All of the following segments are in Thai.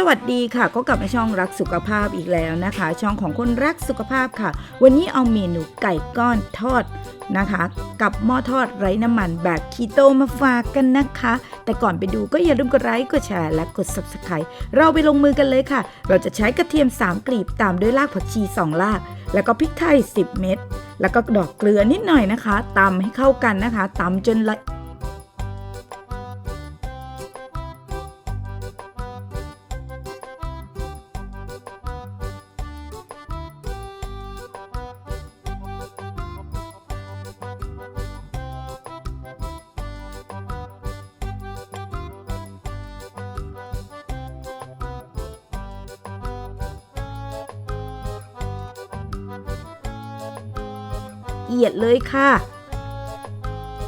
สวัสดีค่ะก็กลับมาช่องรักสุขภาพอีกแล้วนะคะ ช่องของคนรักสุขภาพค่ะ วันนี้เอาเมนูไก่ก้อนทอดนะคะ กับหม้อทอดไร้น้ำมันแบบคีโตมาฝากกันนะคะ แต่ก่อนไปดูก็อย่าลืมกดไลค์กดแชร์และกด subscribe เราไปลงมือกันเลยค่ะ เราจะใช้กระเทียม 3กลีบตามด้วยรากผักชี 2 ราก แล้วก็พริกไทย 10 เม็ดแล้วก็ดอกเกลือนิดหน่อยนะคะตำให้เข้ากันนะคะตำจนละ เอียดเลยค่ะ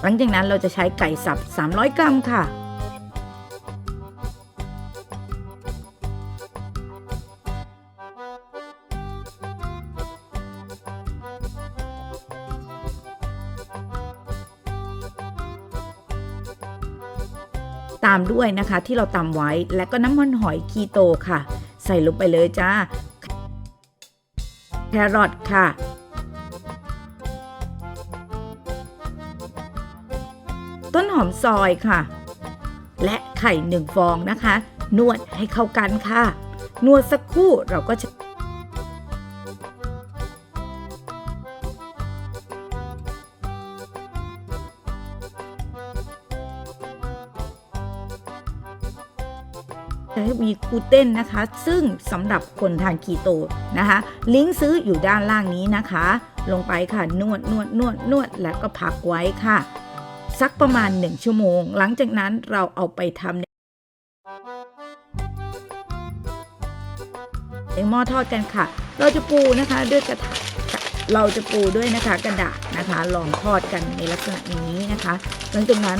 หลังจากนั้นเราจะใช้ไก่สับ 300 กรัมค่ะ ตามด้วยนะคะที่เราตำไว้และก็น้ำมันหอยคีโตค่ะ ใส่ลงไปเลยจ้าแครอทค่ะ ต้นหอมซอยค่ะ และไข่หนึ่งฟองนะคะ นวดให้เข้ากันค่ะ นวดสักครู่เราก็จะจะให้มีกูเตนนะคะ ซึ่งสำหรับคนทานคีโตนะคะ ลิงก์ซื้ออยู่ด้านล่างนี้นะคะ ลงไปค่ะ นวดนวดนวดนวดแล้วก็พักไว้ค่ะ สักประมาณ 1 ชั่วโมง หลังจากนั้นเราเอาไปทำในหม้อทอดกันค่ะ เราจะปูนะคะด้วยกระถาเราจะปูด้วยนะคะกระดาษนะคะลองทอดกันในลักษณะนี้นะคะ หลังจากนั้น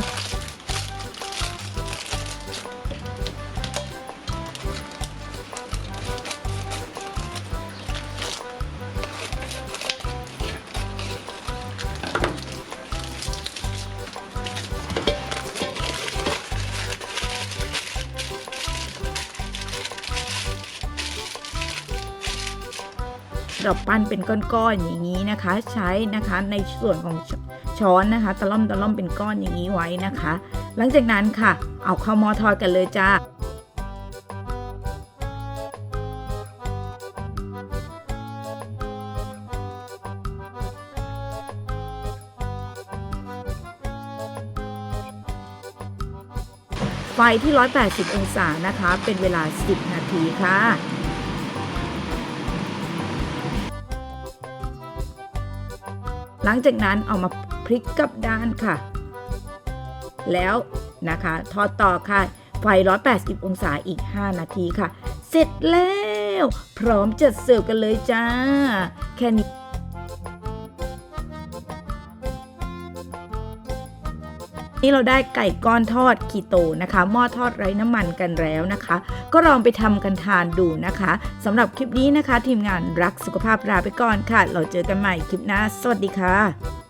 เราปั้นเป็นก้อนๆอย่างนี้นะคะ ใช้นะคะในส่วนของชช้อนนะคะ ตะล่อมตะล่อมเป็นก้อนอย่างนี้ไว้นะคะ หลังจากนั้นค่ะ เอาเข้าหม้อทอดกันเลยจ้าไฟที่ 180 องศานะคะ เป็นเวลา 10 นาทีค่ะ หลังจากนั้นเอามาพลิกกลับด้านค่ะ แล้วนะคะ ทอดต่อค่ะ ไฟ 180 องศาอีก 5 นาทีค่ะ เสร็จแล้ว พร้อมจัดเสิร์ฟกันเลยจ้า แค่นี้ นี่เราได้ไก่ก้อนทอดคีโตนะคะหม้อทอดไร้น้ำมันกันแล้วนะคะ ก็ลองไปทำกันทานดูนะคะสำหรับคลิปนี้นะคะ ทีมงานรักสุขภาพลาไปก่อนค่ะ เราเจอกันใหม่คลิปหน้า สวัสดีค่ะ